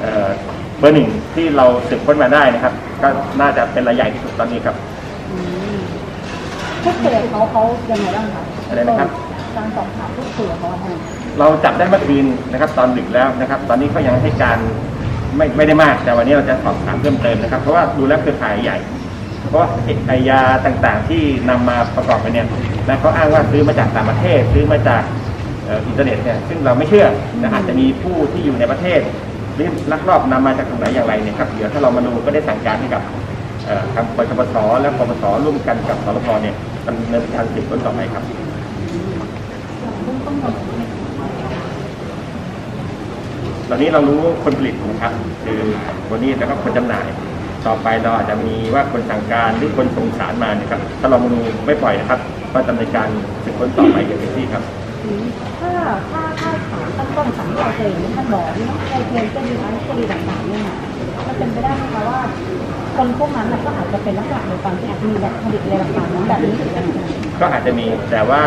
เอ่อเบอร์หนึ่งที่เราสืบค้นมาได้นะครับ ก็น่าจะเป็นรายใหญ่ที่สุดตอนนี้ครับอืมพูดคุยกับเขาเขายังไงบ้างคะอะไรนะครับการสอบถามพูดคุยกับเขาอะค่ะเราจับได้เมื่อคืนนะครับ ตอนดึกแล้วนะครับ ตอนนี้ก็ยังให้การไม่ไม่ได้มาก แต่วันนี้เราจะสอบถามเพิ่มเติมนะครับ เพราะว่าดูแล้วเครือข่ายใหญ่ เพราะว่าไอยาต่างๆ ที่นำมาประกอบกันเนี่ยนะเขาอ้างว่าซื้อมาจากต่างประเทศ ซื้อมาจากเอ่ออินเทอร์เน็ตเนี่ยซึ่งเราไม่เชื่อนะอาจจะมีผู้ที่อยู่ในประเทศ หรือลักลอบนำมาจากตรงไหนอย่างไรเนี่ยครับเดี๋ยวถ้าเรามาดูก็ได้สั่งการให้กับทางปชปสและปปสร่วมกันกับสรพเนี่ยดำเนินการสืบสวนต่อไปครับตอนนี้เรารู้คนผลิตนะครับ คือวันนี้แล้วก็คนจำหน่าย ต่อไปเราอาจจะมีว่าคนสั่งการหรือคนส่งสารมานะครับ ถ้าเรามาดูไม่ปล่อยนะครับก็ดำเนินการสืบค้นต่อไปอย่างเต็มที่ครับ ถ้าถ้าถ้า ตั้งต้นถามที่เราเคยเห็นท่านบอกนี่ในเพลงก็ดีไอซ์ก็ดีต่างๆเนี่ยมันเป็นไปได้ไหมคะว่าคนพวกนั้นน่ะก็อาจจะเป็นลักษณะเดียวกันที่อาจจะมีแบบผลิตอะไรต่างๆนั้นแบบนี้เหมือนกันค่ะก็อาจจะมีแต่ว่า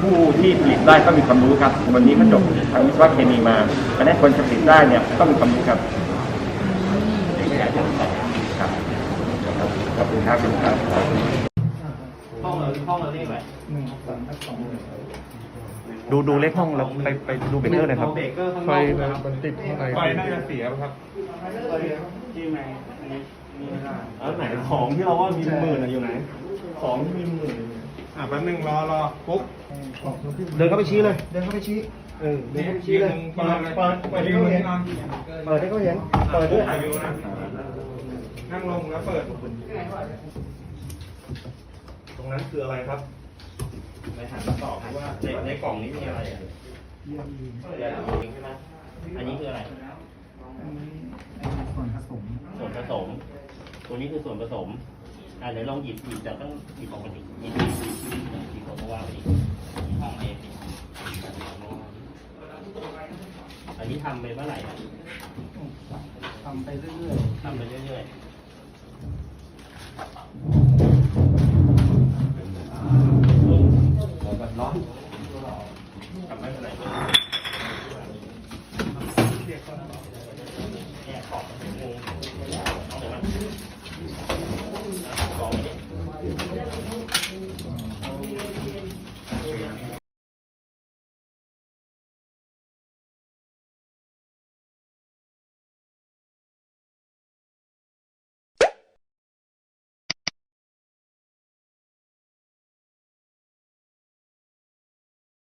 ผู้ที่ผลิตได้ก็มีความรู้ครับ วันนี้ก็จบทางวิศวะเคมีมาเพราะฉะนั้นคนจะผลิตได้เนี่ยต้องมีความรู้ครับครับขอบคุณครับขอบคุณครับห้องเราห้องเราเลขอะไร ดูดูเลขห้องแล้วไปไปดูเบเกอร์เลยครับ เบรกเกอร์ข้างนไฟอกนะครับมันติดข้างในไฟน่าจะเสียครับแล้วไหนของที่เราว่ามีหมื่นอะอยู่ไหน ของที่มีหมื่นอะแป๊บนึงรอรอปุ๊บ เดินเข้าไปชี้เลย เดินเข้าไปชี้ เออ เดินเข้าไปชี้เลยเปิดเลยเปิดเปิดให้เขาเห็นเปิดให้เขาเห็นเปิดด้วยถ่ายวิวนะนั่งลงแล้วเปิด ตรงนั้นคืออะไรครับ ในหันมาตอบว่าในในกล่องนี้มีอะไรอะยาสีใช่ไหมอันนี้คืออะไรส่วนผสมส่วนผสม ตัวนี้คือส่วนผสมอ่าเดี๋ยวลองหยิบหยิบจากต้องหยิบออกมาดิหยิบหยิบหยิบหยิบหยิบออกมาวาไปห้องเองอันนี้ทำไปเมื่อไหร่อะทำไปเรื่อยๆทำไปเรื่อยๆ